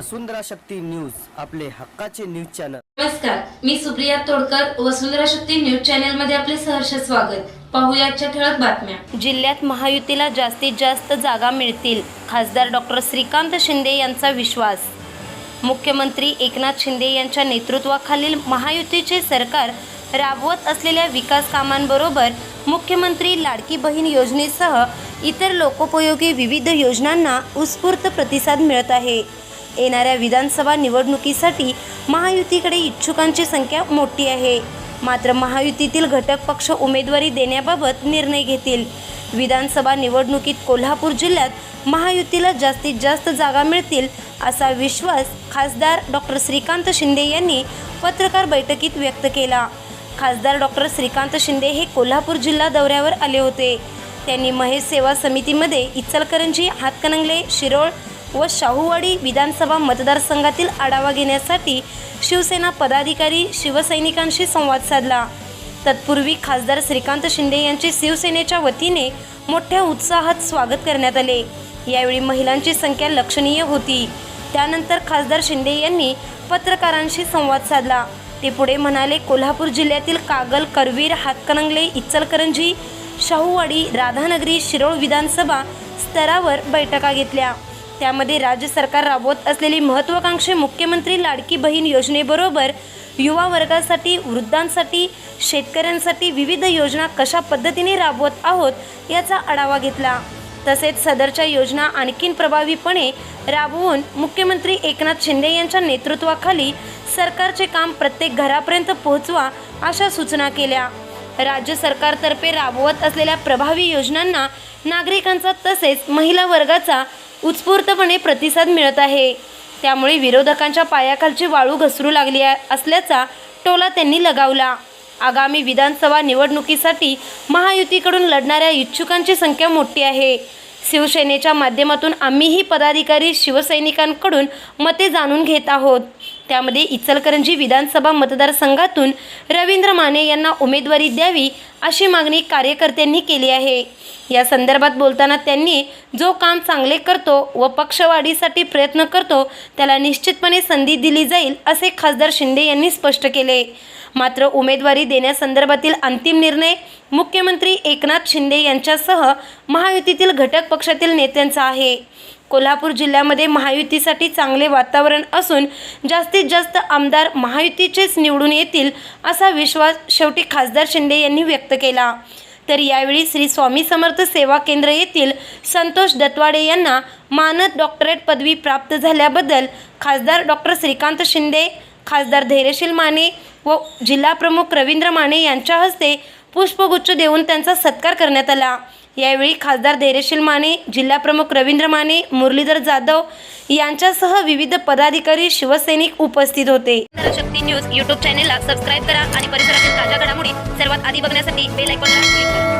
वसुंधरा Shakti news आपले हक्काचे news channel. नमस्कार मी सुप्रिया तोडकर वसुंधरा शक्ती न्यूज चॅनलमध्ये आपले सहर्ष स्वागत. पाहूया आजच्या ठळक बातम्या. जिल्ह्यात महायुतीला जास्तीत जास्त जागा मिळतील खासदार डॉक्टर श्रीकांत शिंदे यांचा विश्वास. मुख्यमंत्री एकनाथ शिंदे यांच्या नेतृत्वाखालील महायुतीचे सरकार राबवत असलेल्या विकास कामांबरोबर मुख्यमंत्री लाडकी बहीण योजनेसह इतर लोकोपयोगी विविध योजनांना उत्स्फूर्त प्रतिसाद मिळत आहे. येणाऱ्या विधानसभा निवडणुकीसाठी महायुतीकडे इच्छुकांची संख्या मोठी आहे. मात्र महायुतीतील घटक पक्ष उमेदवारी देण्याबाबत निर्णय घेतील. विधानसभा निवडणुकीत कोल्हापूर जिल्ह्यात महायुतीला जास्तीत जास्त जागा मिळतील असा विश्वास खासदार डॉक्टर श्रीकांत शिंदे यांनी पत्रकार बैठकीत व्यक्त केला. खासदार डॉक्टर श्रीकांत शिंदे हे कोल्हापूर जिल्हा दौऱ्यावर आले होते. त्यांनी महेश सेवा समितीमध्ये इचलकरंजी हातकणंगले शिरोळ व शाहूवाडी विधानसभा मतदारसंघातील आढावा घेण्यासाठी शिवसेना पदाधिकारी शिवसैनिकांशी संवाद साधला. तत्पूर्वी खासदार श्रीकांत शिंदे यांचे शिवसेनेच्या वतीने मोठ्या उत्साहात स्वागत करण्यात आले. यावेळी महिलांची संख्या लक्षणीय होती. त्यानंतर खासदार शिंदे यांनी पत्रकारांशी संवाद साधला. ते पुढे म्हणाले कोल्हापूर जिल्ह्यातील कागल करवीर हातकणंगले इचलकरंजी शाहूवाडी राधानगरी शिरोळ विधानसभा स्तरावर बैठका घेतल्या. त्यामध्ये राज्य सरकार राबवत असलेली महत्त्वाकांक्षी मुख्यमंत्री लाडकी बहीण योजनेबरोबर युवा वर्गासाठी वृद्धांसाठी शेतकऱ्यांसाठी विविध योजना कशा पद्धतीने राबवत आहोत याचा आढावा घेतला. तसेच सदरच्या योजना आणखीन प्रभावीपणे राबवून मुख्यमंत्री एकनाथ शिंदे यांच्या नेतृत्वाखाली सरकारचे काम प्रत्येक घरापर्यंत पोहोचवा अशा सूचना केल्या. राज्य सरकारतर्फे राबवत असलेल्या प्रभावी योजनांना नागरिकांचा तसेच महिला वर्गाचा उत्स्फूर्तपणे प्रतिसाद मिळत आहे. त्यामुळे विरोधकांच्या पायाखालची वाळू घसरू लागली असल्याचा टोला त्यांनी लगावला. आगामी विधानसभा निवडणुकीसाठी महायुतीकडून लढणाऱ्या इच्छुकांची संख्या मोठी आहे. शिवसेनेच्या माध्यमातून आम्हीही पदाधिकारी शिवसैनिकांकडून मते जाणून घेत आहोत. त्यामध्ये इचलकरंजी विधानसभा मतदारसंघातून रवींद्र माने यांना उमेदवारी द्यावी अशी मागणी कार्यकर्त्यांनी केली आहे. या संदर्भात बोलताना त्यांनी जो काम चांगले करतो व पक्षवाढीसाठी प्रयत्न करतो त्याला निश्चितपणे संधी दिली जाईल असे खासदार शिंदे यांनी स्पष्ट केले. मात्र उमेदवारी देण्यासंदर्भातील अंतिम निर्णय मुख्यमंत्री एकनाथ शिंदे यांच्यासह महायुतीतील घटक पक्षातील नेत्यांचा आहे. कोल्हापूर जिल्ह्यामध्ये महायुतीसाठी चांगले वातावरण असून जास्तीत जास्त आमदार महायुतीचेच निवडून येतील असा विश्वास शेवटी खासदार शिंदे यांनी व्यक्त केला. तर यावेळी श्री स्वामी समर्थ सेवा केंद्र येथील संतोष दत्वाडे यांना मानद डॉक्टरेट पदवी प्राप्त झाल्याबद्दल खासदार डॉक्टर श्रीकांत शिंदे खासदार धैर्यशील माने व जिल्हाप्रमुख रवींद्र माने यांच्या हस्ते पुष्पगुच्छ देऊन त्यांचा सत्कार करण्यात आला. यावेळी खासदार धैर्यशील माने जिल्हाप्रमुख रवींद्र माने मुरलीधर जाधव यांच्यासह विविध पदाधिकारी शिवसैनिक उपस्थित होते. शक्ती न्यूज यूट्यूब चॅनेलला सबस्क्राईब करा आणि परिसरातील ताज्या घडामोडी सर्वात आधी बघण्यासाठी बेल आयकॉनला क्लिक करा.